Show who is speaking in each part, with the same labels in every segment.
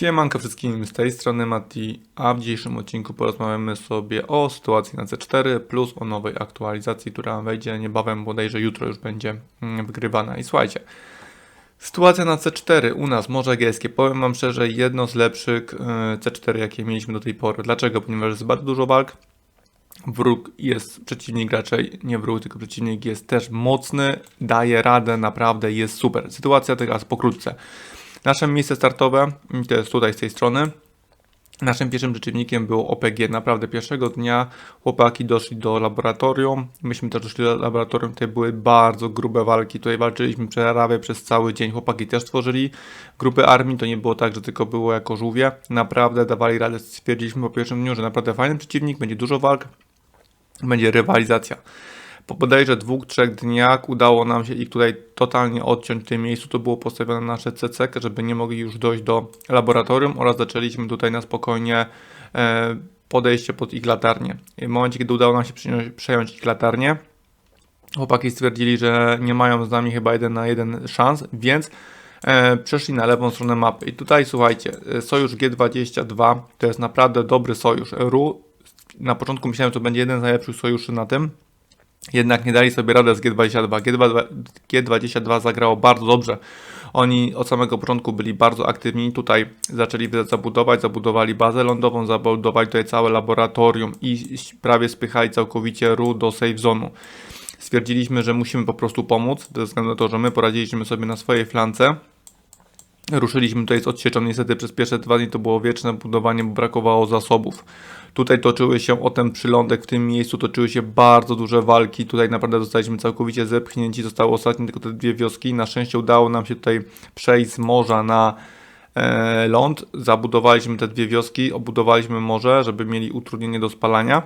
Speaker 1: Siemanko wszystkim, z tej strony Mati, a w dzisiejszym odcinku porozmawiamy sobie o sytuacji na C4 plus o nowej aktualizacji, która wejdzie niebawem, bodajże jutro już będzie mm, wygrywana. I słuchajcie, sytuacja na C4 u nas, Morze Egejskie, powiem Wam szczerze, jedno z lepszych e, C4 jakie mieliśmy do tej pory. Dlaczego? Ponieważ jest bardzo dużo walk, wróg jest, przeciwnik raczej, nie wróg, tylko przeciwnik jest też mocny, daje radę, naprawdę jest super. Sytuacja teraz pokrótce. Nasze miejsce startowe to jest tutaj z tej strony. Naszym pierwszym przeciwnikiem było OPG. Naprawdę pierwszego dnia chłopaki doszli do laboratorium. Myśmy też doszli do laboratorium. Tutaj były bardzo grube walki. Tutaj walczyliśmy prawie przez cały dzień. Chłopaki też tworzyli grupy armii. To nie było tak, że tylko było jako żółwie. Naprawdę dawali radę. Stwierdziliśmy po pierwszym dniu, że naprawdę fajny przeciwnik, będzie dużo walk, będzie rywalizacja. Po bodajże dwóch, trzech dniach udało nam się ich tutaj totalnie odciąć w tym miejscu. To było postawione nasze CC, żeby nie mogli już dojść do laboratorium oraz zaczęliśmy tutaj na spokojnie e, podejście pod ich latarnię. W momencie, kiedy udało nam się przejąć ich latarnię, chłopaki stwierdzili, że nie mają z nami chyba jeden na jeden szans, więc e, przeszli na lewą stronę mapy. I tutaj słuchajcie, e, sojusz G22 to jest naprawdę dobry sojusz. RU na początku myślałem, że to będzie jeden z najlepszych sojuszy na tym, jednak nie dali sobie radę z G22. G22, G22 zagrało bardzo dobrze. Oni od samego początku byli bardzo aktywni. Tutaj zaczęli zabudować, zabudowali bazę lądową, zabudowali tutaj całe laboratorium i prawie spychali całkowicie RU do safe zone'u. Stwierdziliśmy, że musimy po prostu pomóc, ze względu na to, że my poradziliśmy sobie na swojej flance. Ruszyliśmy tutaj z odsieczą, niestety przez pierwsze dwa dni to było wieczne budowanie, bo brakowało zasobów. Tutaj toczyły się o ten przylądek, w tym miejscu toczyły się bardzo duże walki. Tutaj naprawdę zostaliśmy całkowicie zepchnięci. Zostały ostatnie tylko te dwie wioski. Na szczęście udało nam się tutaj przejść z morza na e, ląd. Zabudowaliśmy te dwie wioski, obudowaliśmy morze, żeby mieli utrudnienie do spalania.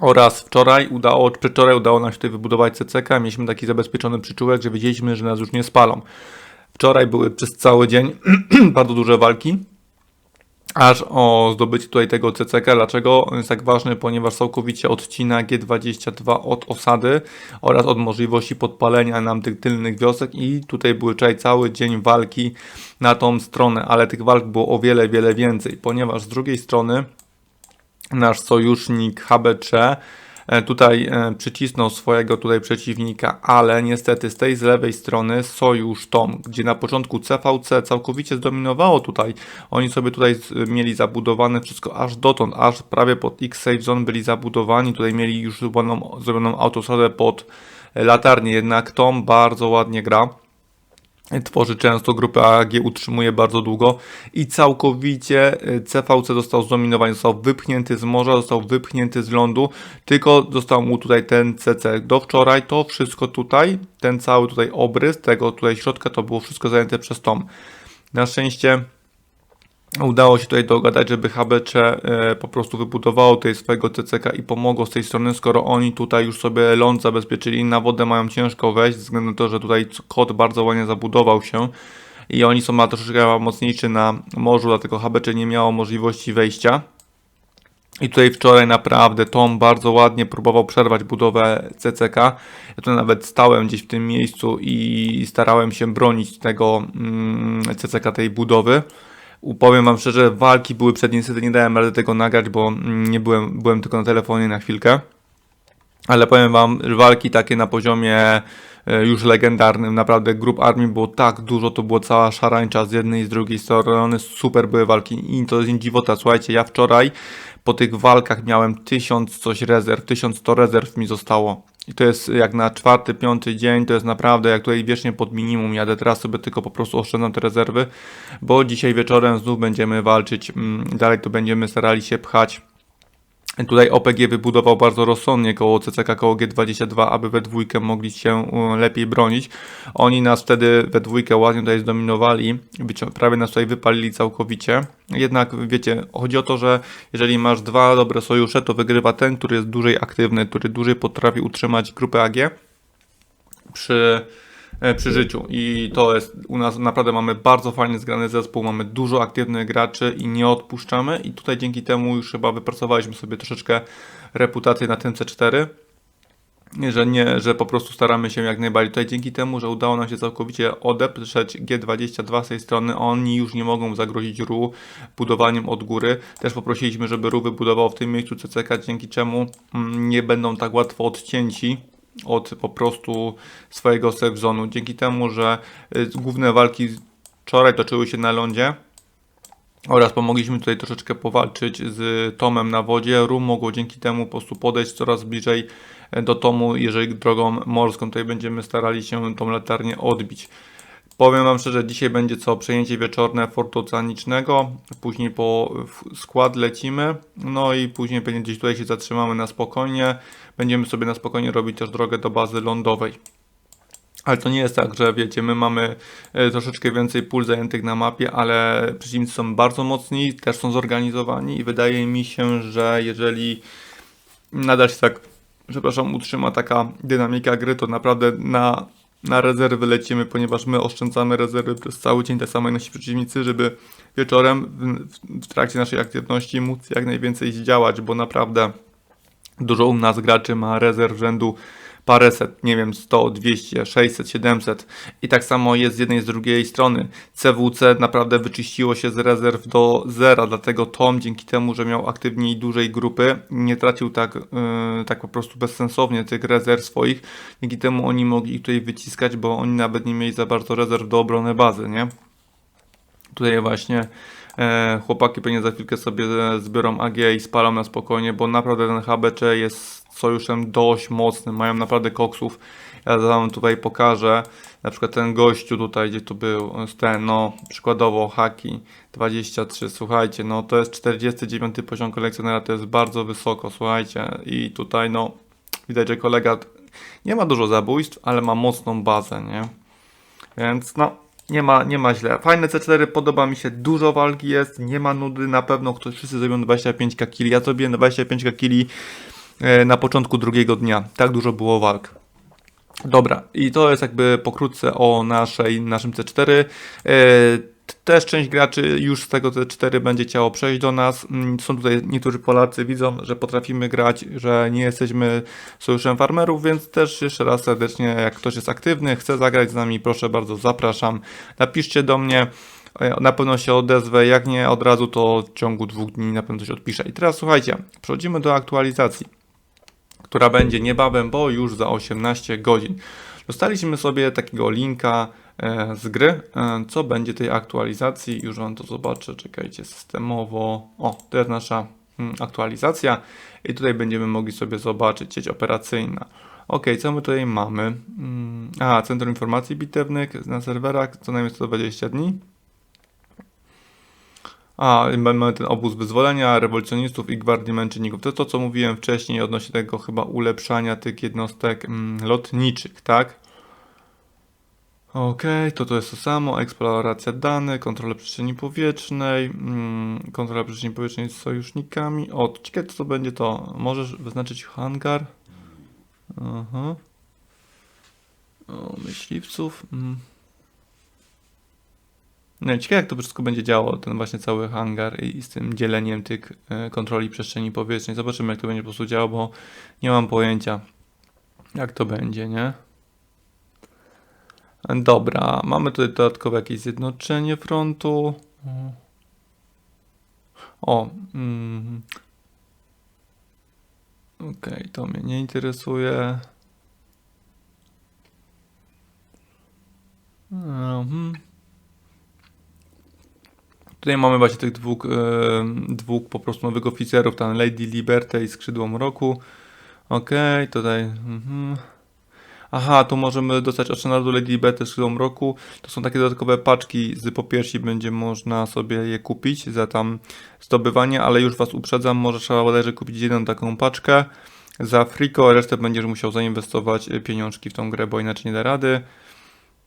Speaker 1: Oraz wczoraj udało, przedwczoraj udało nam się tutaj wybudować CCK. Mieliśmy taki zabezpieczony przyczółek, że wiedzieliśmy, że nas już nie spalą. Wczoraj były przez cały dzień bardzo duże walki aż o zdobycie tutaj tego CCK. Dlaczego on jest tak ważny? Ponieważ całkowicie odcina G22 od osady oraz od możliwości podpalenia nam tych tylnych wiosek i tutaj były tutaj cały dzień walki na tą stronę, ale tych walk było o wiele, wiele więcej, ponieważ z drugiej strony nasz sojusznik HBC tutaj e, przycisnął swojego tutaj przeciwnika, ale niestety z tej z lewej strony Sojusz Tom, gdzie na początku CVC całkowicie zdominowało tutaj, oni sobie tutaj mieli zabudowane wszystko aż dotąd, aż prawie pod X-Safe Zone byli zabudowani, tutaj mieli już zrobioną, zrobioną autostradę pod latarnię, jednak Tom bardzo ładnie gra tworzy często, grupę AG utrzymuje bardzo długo i całkowicie CVC y, został zdominowany, został wypchnięty z morza, został wypchnięty z lądu, tylko został mu tutaj ten CC. Do wczoraj to wszystko tutaj, ten cały tutaj obrys tego tutaj środka, to było wszystko zajęte przez Tom. Na szczęście udało się tutaj dogadać, żeby HBC e, po prostu wybudowało tutaj swojego CCK i pomogło z tej strony, skoro oni tutaj już sobie ląd zabezpieczyli, na wodę mają ciężko wejść, ze względu na to, że tutaj kod bardzo ładnie zabudował się i oni są troszeczkę mocniejsi na morzu, dlatego HBC nie miało możliwości wejścia. I tutaj wczoraj naprawdę Tom bardzo ładnie próbował przerwać budowę CCK. Ja tu nawet stałem gdzieś w tym miejscu i starałem się bronić tego mm, CCK tej budowy. Powiem wam szczerze, walki były przed niestety nie dałem rady tego nagrać, bo nie byłem, byłem tylko na telefonie na chwilkę. Ale powiem wam, walki takie na poziomie e, już legendarnym, naprawdę grup armii było tak dużo, to było cała szarańcza z jednej i z drugiej strony, super były walki i to jest dziwota, słuchajcie, ja wczoraj po tych walkach miałem tysiąc coś rezerw, 1100 rezerw mi zostało. I to jest jak na czwarty, piąty dzień, to jest naprawdę jak tutaj wiecznie pod minimum jadę. Teraz sobie tylko po prostu oszczędzam te rezerwy, bo dzisiaj wieczorem znów będziemy walczyć. Mm, dalej to będziemy starali się pchać Tutaj OPG wybudował bardzo rozsądnie koło CCK, koło G22, aby we dwójkę mogli się lepiej bronić. Oni nas wtedy we dwójkę ładnie tutaj zdominowali, prawie nas tutaj wypalili całkowicie. Jednak wiecie, chodzi o to, że jeżeli masz dwa dobre sojusze, to wygrywa ten, który jest dłużej aktywny, który dłużej potrafi utrzymać grupę AG przy przy życiu. I to jest u nas naprawdę mamy bardzo fajnie zgrany zespół, mamy dużo aktywnych graczy i nie odpuszczamy. I tutaj dzięki temu już chyba wypracowaliśmy sobie troszeczkę reputację na tym C4. że nie, że po prostu staramy się jak najbardziej. Tutaj dzięki temu, że udało nam się całkowicie odeprzeć G22 z tej strony, oni już nie mogą zagrozić RU budowaniem od góry. Też poprosiliśmy, żeby RU wybudował w tym miejscu CCK, dzięki czemu mm, nie będą tak łatwo odcięci od po prostu swojego safe. Dzięki temu, że y, główne walki wczoraj toczyły się na lądzie, oraz pomogliśmy tutaj troszeczkę powalczyć z Tomem na wodzie. Rum mogło dzięki temu po prostu podejść coraz bliżej e, do Tomu, jeżeli drogą morską. Tutaj będziemy starali się tą latarnię odbić. Powiem Wam szczerze, dzisiaj będzie co przejęcie wieczorne Fortu Oceanicznego, później po skład lecimy, no i później pewnie gdzieś tutaj się zatrzymamy na spokojnie. Będziemy sobie na spokojnie robić też drogę do bazy lądowej. Ale to nie jest tak, że wiecie, my mamy e, troszeczkę więcej pól zajętych na mapie, ale przeciwnicy są bardzo mocni, też są zorganizowani i wydaje mi się, że jeżeli nadal się tak, przepraszam, utrzyma taka dynamika gry, to naprawdę na, na rezerwy lecimy, ponieważ my oszczędzamy rezerwy przez cały dzień, tak samo nasi przeciwnicy, żeby wieczorem w, w trakcie naszej aktywności móc jak najwięcej zdziałać, bo naprawdę dużo u nas graczy ma rezerw rzędu paręset, nie wiem, 100, 200, 600, 700 i tak samo jest z jednej i z drugiej strony. CWC naprawdę wyczyściło się z rezerw do zera, dlatego Tom dzięki temu, że miał aktywniej dużej grupy, nie tracił tak, yy, tak po prostu bezsensownie tych rezerw swoich, dzięki temu oni mogli ich tutaj wyciskać, bo oni nawet nie mieli za bardzo rezerw do obrony bazy, nie? Tutaj właśnie chłopaki pewnie za chwilkę sobie zbiorą AG i spalą na spokojnie, bo naprawdę ten HBC jest sojuszem dość mocnym, mają naprawdę koksów. Ja wam tutaj pokażę, na przykład ten gościu tutaj, gdzie tu był, ten, no, przykładowo Haki 23, słuchajcie, no to jest 49 poziom kolekcjonera, to jest bardzo wysoko, słuchajcie, i tutaj, no, widać, że kolega nie ma dużo zabójstw, ale ma mocną bazę, nie? Więc, no, nie ma, nie ma źle. Fajne C4, podoba mi się, dużo walki jest, nie ma nudy, na pewno ktoś, wszyscy zrobią 25 kili, ja zrobiłem 25 kili E, na początku drugiego dnia. Tak dużo było walk. Dobra, i to jest jakby pokrótce o naszej, naszym C4. Też część graczy już z tego C4 będzie chciało przejść do nas. Mm, są tutaj niektórzy Polacy, widzą, że potrafimy grać, że nie jesteśmy sojuszem farmerów, więc też jeszcze raz serdecznie, jak ktoś jest aktywny, chce zagrać z nami, proszę bardzo, zapraszam. Napiszcie do mnie. E, na pewno się odezwę, jak nie od razu, to w ciągu dwóch dni na pewno się odpiszę. I teraz słuchajcie, przechodzimy do aktualizacji która będzie niebawem, bo już za 18 godzin. Dostaliśmy sobie takiego linka z gry, e, co będzie tej aktualizacji. Już Wam to zobaczę, czekajcie, systemowo. O, to jest nasza mm, aktualizacja i tutaj będziemy mogli sobie zobaczyć sieć operacyjna. Ok, co my tutaj mamy? Mm, a, Centrum Informacji Bitewnych na serwerach co najmniej 120 dni. A, mamy ten obóz wyzwolenia rewolucjonistów i gwardii męczenników. To to, co mówiłem wcześniej odnośnie tego chyba ulepszania tych jednostek mm, lotniczych, tak? Ok, to to jest to samo. Eksploracja danych, kontrola przestrzeni powietrznej, mm, kontrola przestrzeni powietrznej z sojusznikami. O, ciekawe co to będzie to. Możesz wyznaczyć hangar. Aha. O, myśliwców. Mm. No ciekawe jak to wszystko będzie działało, ten właśnie cały hangar i, z tym dzieleniem tych e, kontroli przestrzeni powietrznej. Zobaczymy jak to będzie po prostu działało, bo nie mam pojęcia jak to będzie, nie? Dobra, mamy tutaj dodatkowe jakieś zjednoczenie frontu. O, mm. okej, okay, to mnie nie interesuje. Mhm. Tutaj mamy właśnie tych dwóch, e, dwóch po prostu nowych oficerów, tam Lady Liberty i Skrzydło Mroku. Okej, okay, tutaj... Mhm. Aha, tu możemy dostać oczy narodu Lady Liberty Skrzydło Mroku. To są takie dodatkowe paczki z popiersi, będzie można sobie je kupić za tam zdobywanie, ale już Was uprzedzam, może trzeba bodajże kupić jedną taką paczkę za friko, resztę będziesz musiał zainwestować pieniążki w tą grę, bo inaczej nie da rady.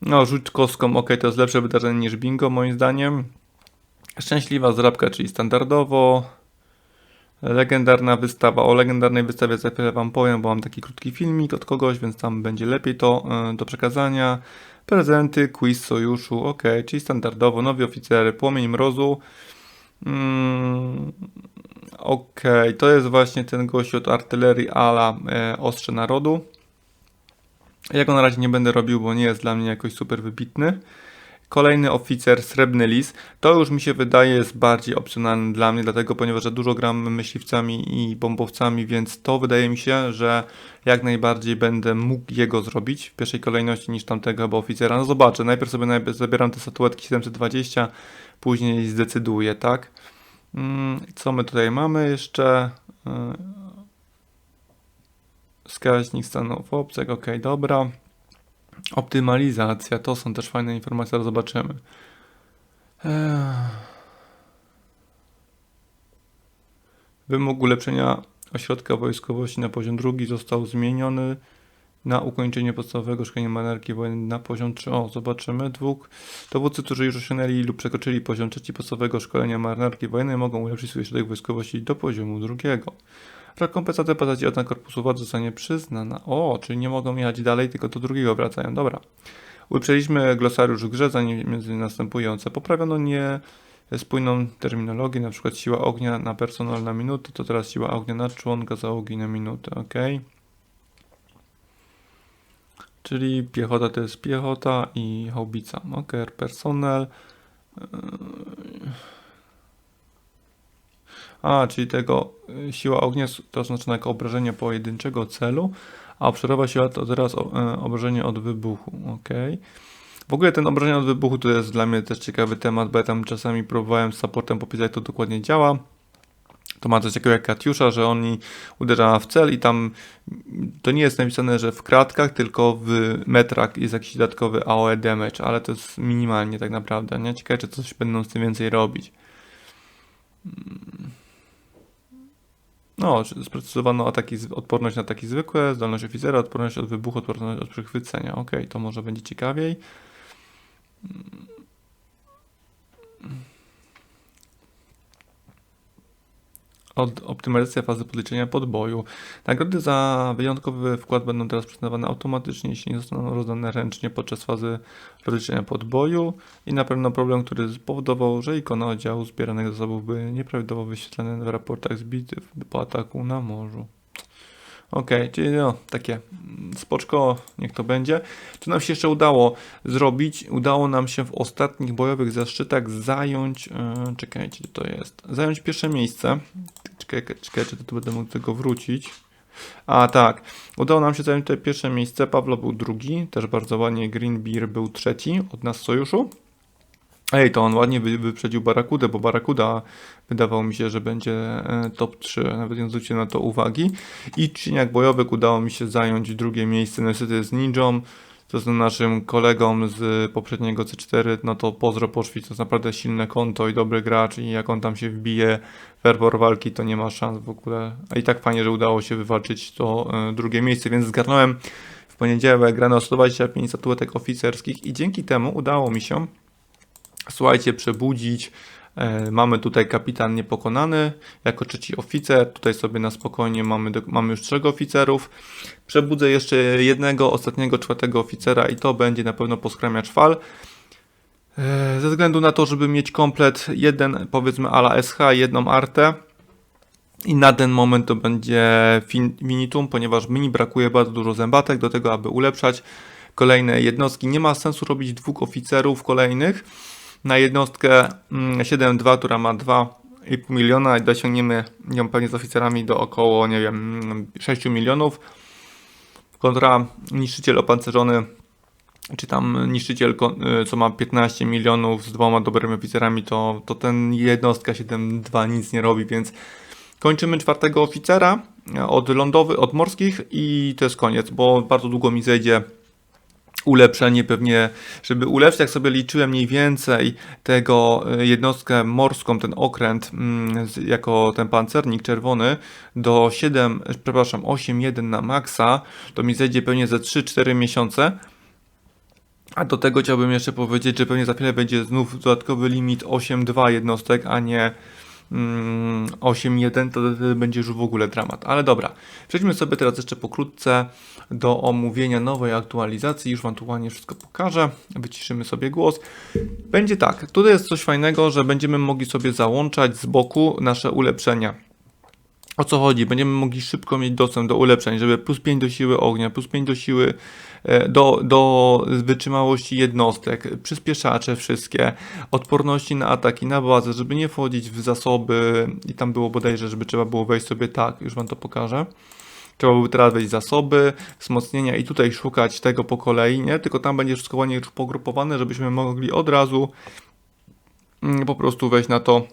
Speaker 1: No, rzuć kostką, ok, to jest lepsze wydarzenie niż bingo moim zdaniem. Szczęśliwa zrabka, czyli standardowo. Legendarna wystawa. O legendarnej wystawie za chwilę Wam powiem, bo mam taki krótki filmik od kogoś, więc tam będzie lepiej to e, do przekazania. Prezenty, quiz sojuszu, ok, czyli standardowo. Nowi oficery, płomień mrozu. Mm, ok, to jest właśnie ten gość od artylerii ala e, Ostrze Narodu. Ja go na razie nie będę robił, bo nie jest dla mnie jakoś super wybitny. Kolejny oficer, Srebrny Lis. To już mi się wydaje jest bardziej opcjonalny dla mnie, dlatego ponieważ ja dużo gram myśliwcami i bombowcami, więc to wydaje mi się, że jak najbardziej będę mógł jego zrobić w pierwszej kolejności niż tamtego chyba oficera. No zobaczę, najpierw sobie zabieram te statuetki 720, później zdecyduję, tak? Mm, Co my tutaj mamy jeszcze? Yy, Wskaźnik stanów obcych, ok, dobra. Optymalizacja, to są też fajne informacje, zaraz zobaczymy. Ech. Wymóg ulepszenia ośrodka wojskowości na poziom drugi został zmieniony na ukończenie podstawowego szkolenia marynarki wojennej na poziom 3. O, zobaczymy. Dwóch dowódcy, którzy już osiągnęli lub przekroczyli poziom trzeci podstawowego szkolenia marynarki wojennej mogą ulepszyć swój ośrodek wojskowości do poziomu drugiego. Rekompensata postaci odna korpusu władzy zostanie przyznana. O, czyli nie mogą jechać dalej, tylko do drugiego wracają. Dobra. Ulepszyliśmy glosariusz w grze, zanim następujące. Poprawiono nie spójną terminologię, na przykład siła ognia na personel na minutę, to teraz siła ognia na członka załogi na minutę, ok? Czyli piechota to jest piechota i haubica, ok? Personel. A, czyli tego y, siła ognia to oznaczona jako obrażenie pojedynczego celu, a obszarowa siła to teraz e, obrażenie od wybuchu, ok? W ogóle ten obrażenie od wybuchu to jest dla mnie też ciekawy temat, bo ja tam czasami próbowałem z supportem popisać jak to dokładnie działa. To ma coś takiego jak Katiusza, że oni uderza w cel i tam to nie jest napisane, że w kratkach, tylko w metrach jest jakiś dodatkowy AOE damage, ale to jest minimalnie tak naprawdę, nie? Ciekawe, czy coś będą z tym więcej robić. No, sprecyzowano ataki, odporność na ataki zwykłe, zdolność oficera, odporność od wybuchu, odporność od przechwycenia. Ok, to może będzie ciekawiej. Od optymalizacja fazy podliczenia podboju. Nagrody za wyjątkowy wkład będą teraz przyznawane automatycznie, jeśli nie zostaną rozdane ręcznie podczas fazy rozliczenia podboju. I na pewno problem, który spowodował, że ikona oddziału zbieranych zasobów były nieprawidłowo wyświetlane w raportach z bitew po ataku na morzu. Okej, czyli no, takie mm, spoczko, niech to będzie. Co nam się jeszcze udało zrobić? Udało nam się w ostatnich bojowych zaszczytach zająć, yy, czekajcie, gdzie to jest, zająć pierwsze miejsce. Czekaj, czekaj, czy tu będę mógł tego wrócić. A tak, udało nam się zająć to pierwsze miejsce. Pawlo był drugi, też bardzo ładnie. Green Beer był trzeci od nas sojuszu. Ej, to on ładnie wy, wyprzedził Barakudę, bo Barakuda wydawało mi się, że będzie e, top 3, nawet nie na to uwagi. I Czyniak Bojowych udało mi się zająć drugie miejsce, no niestety z Ninją, to z naszym kolegą z poprzedniego C4, no to pozdro poszli, to jest naprawdę silne konto i dobry gracz i jak on tam się wbije w walki, to nie ma szans w ogóle. A i tak fajnie, że udało się wywalczyć to e, drugie miejsce, więc zgarnąłem w poniedziałek grane o 125 statuetek oficerskich i dzięki temu udało mi się słuchajcie, przebudzić. E, Mamy tutaj kapitan niepokonany jako trzeci oficer. Tutaj sobie na spokojnie mamy, mamy już trzech oficerów. Przebudzę jeszcze jednego, ostatniego, czwartego oficera i to będzie na pewno poskramiacz fal. E, Ze względu na to, żeby mieć komplet jeden, powiedzmy ala SH, jedną artę. I na ten moment to będzie fin- finitum, ponieważ mi brakuje bardzo dużo zębatek do tego, aby ulepszać kolejne jednostki. Nie ma sensu robić dwóch oficerów kolejnych na jednostkę mm, 7.2, która ma 2,5 miliona i dosiągniemy ją pewnie z oficerami do około, nie wiem, mm, 6 milionów. Kontra niszczyciel opancerzony, czy tam niszczyciel, y, co ma 15 milionów z dwoma dobrymi oficerami, to, to ten jednostka 7.2 nic nie robi, więc kończymy czwartego oficera e, od lądowych, od morskich i to jest koniec, bo bardzo długo mi zejdzie ulepszenie pewnie, żeby ulepszyć, jak sobie liczyłem mniej więcej tego e, jednostkę morską, ten okręt, mm, jako ten pancernik czerwony, do 7, e, przepraszam, 8.1 na maksa, to mi zejdzie pewnie ze 3-4 miesiące. A do tego chciałbym jeszcze powiedzieć, że pewnie za chwilę będzie znów dodatkowy limit 8.2 jednostek, a nie 8.1, to wtedy będzie już w ogóle dramat. Ale dobra, przejdźmy sobie teraz jeszcze pokrótce do omówienia nowej aktualizacji. Już Wam tu ładnie wszystko pokażę. Wyciszymy sobie głos. Będzie tak, tutaj jest coś fajnego, że będziemy mogli sobie załączać z boku nasze ulepszenia. o co chodzi? Będziemy mogli szybko mieć dostęp do ulepszeń, żeby plus 5 do siły ognia, plus 5 do siły, do, do wytrzymałości jednostek, przyspieszacze wszystkie, odporności na ataki, na bazę, żeby nie wchodzić w zasoby i tam było bodajże, żeby trzeba było wejść sobie tak, już wam to pokażę. Trzeba byłoby teraz wejść zasoby, wzmocnienia i tutaj szukać tego po kolei, nie? Tylko tam będzie wszystko ładnie pogrupowane, żebyśmy mogli od razu mm, po prostu wejść na to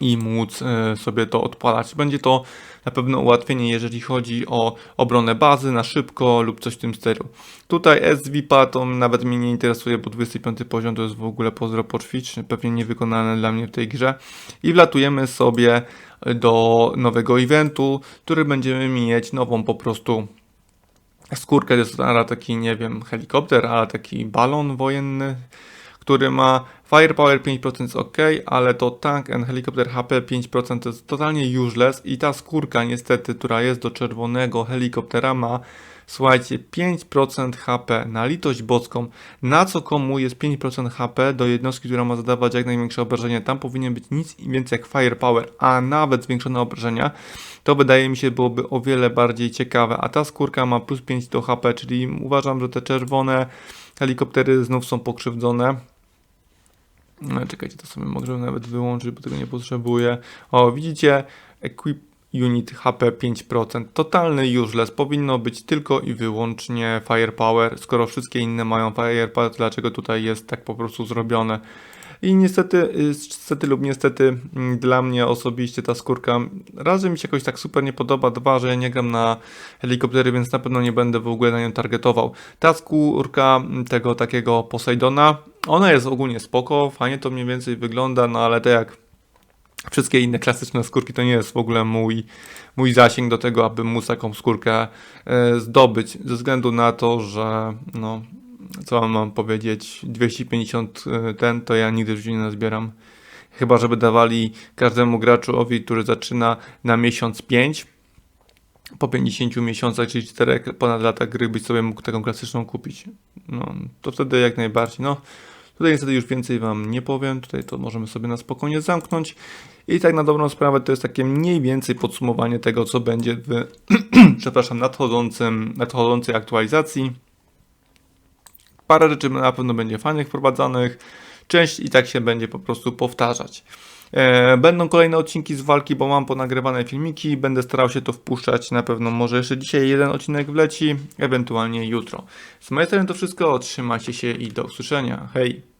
Speaker 1: i móc e, sobie to odpalać. Będzie to na pewno ułatwienie, jeżeli chodzi o obronę bazy na szybko lub coś w tym stylu. Tutaj SVPA to nawet mnie nie interesuje, bo 25 poziom to jest w ogóle pozdro poćwicz, pewnie niewykonalne dla mnie w tej grze. I wlatujemy sobie do nowego eventu, który będziemy mieć nową po prostu skórkę, to jest ale taki, nie wiem, helikopter, ale taki balon wojenny, który ma Firepower 5% jest ok, ale to Tank and Helicopter HP 5% to jest totalnie useless i ta skórka niestety, która jest do czerwonego helikoptera ma Słuchajcie, 5% HP na litość boską. Na co komu jest 5% HP do jednostki, która ma zadawać jak największe obrażenia? Tam powinien być nic więcej jak Firepower, a nawet zwiększone obrażenia. To wydaje mi się byłoby o wiele bardziej ciekawe. A ta skórka ma plus 5 do HP, czyli uważam, że te czerwone helikoptery znów są pokrzywdzone. No, czekajcie, to sobie mogę nawet wyłączyć, bo tego nie potrzebuję. O, widzicie? Equip unit HP 5%. Totalny useless. Powinno być tylko i wyłącznie firepower. Skoro wszystkie inne mają firepower, dlaczego tutaj jest tak po prostu zrobione? I niestety, y, niestety lub niestety mm, dla mnie osobiście ta skórka raz, że mi się jakoś tak super nie podoba, dwa, że ja nie gram na helikoptery, więc na pewno nie będę w ogóle na nią targetował. Ta skórka mm, tego takiego Poseidona, ona jest ogólnie spoko, fajnie to mniej więcej wygląda, no ale tak jak wszystkie inne klasyczne skórki to nie jest w ogóle mój, mój zasięg do tego, aby móc taką skórkę e, zdobyć, ze względu na to, że no, co mam, powiedzieć, 250 e, ten, to ja nigdy życiu nie nazbieram. Chyba, żeby dawali każdemu graczowi, który zaczyna na miesiąc 5, po 50 miesiącach, czyli 4 ponad lata gry, byś sobie mógł taką klasyczną kupić. No, to wtedy jak najbardziej. No, tutaj niestety już więcej Wam nie powiem, tutaj to możemy sobie na spokojnie zamknąć. I tak na dobrą sprawę to jest takie mniej więcej podsumowanie tego, co będzie w, przepraszam, nadchodzącym, nadchodzącej aktualizacji. Parę rzeczy na pewno będzie fajnych wprowadzanych, część i tak się będzie po prostu powtarzać. E, Będą kolejne odcinki z walki, bo mam ponagrywane filmiki. Będę starał się to wpuszczać. Na pewno może jeszcze dzisiaj jeden odcinek wleci, ewentualnie jutro. Z mojej strony to wszystko. Trzymajcie się i do usłyszenia. Hej!